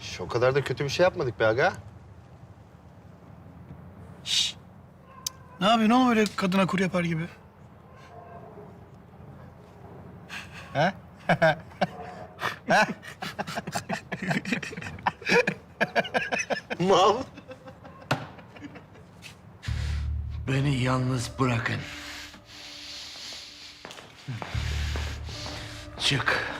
Şş, o kadar da kötü bir şey yapmadık be aga. Ne yapıyorsun oğlum öyle kadına kur yapar gibi? He? Mal. Beni yalnız bırakın. Çık.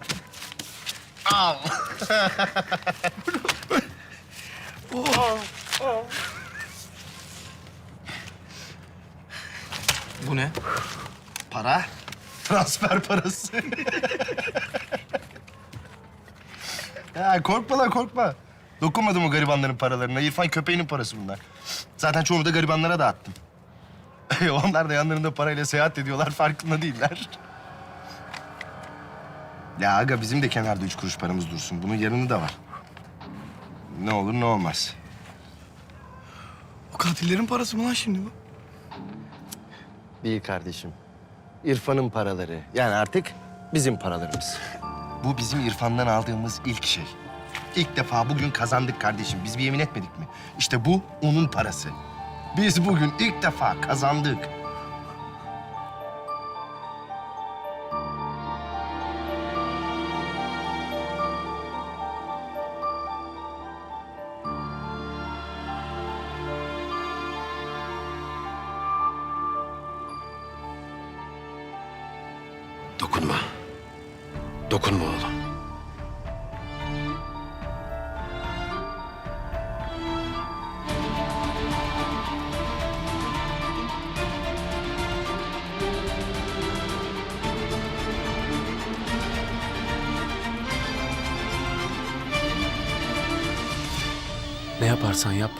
Al. Al. Bu ne? Para. Transfer parası. ya korkma lan korkma. Dokunmadım o garibanların paralarına. İrfan köpeğinin parası bunlar. Zaten çoğunu da garibanlara dağıttım. Onlar da yanlarında parayla seyahat ediyorlar, farkında değiller. Ya aga bizim de kenarda üç kuruş paramız dursun. Bunun yarını da var. Ne olur ne olmaz. O katillerin parası mı lan şimdi bu? Değil kardeşim. İrfan'ın paraları. Yani artık bizim paralarımız. Bu bizim İrfan'dan aldığımız ilk şey. İlk defa bugün kazandık kardeşim. Biz bir yemin etmedik mi? İşte bu onun parası. Biz bugün ilk defa kazandık. Dokunma. Dokunma oğlum. Ne yaparsan yap,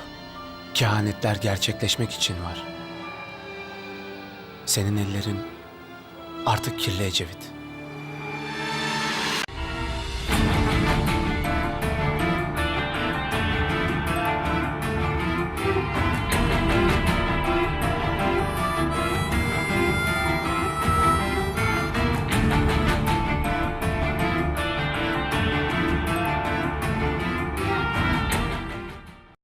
kehanetler gerçekleşmek için var. Senin ellerin artık kirli Ecevit.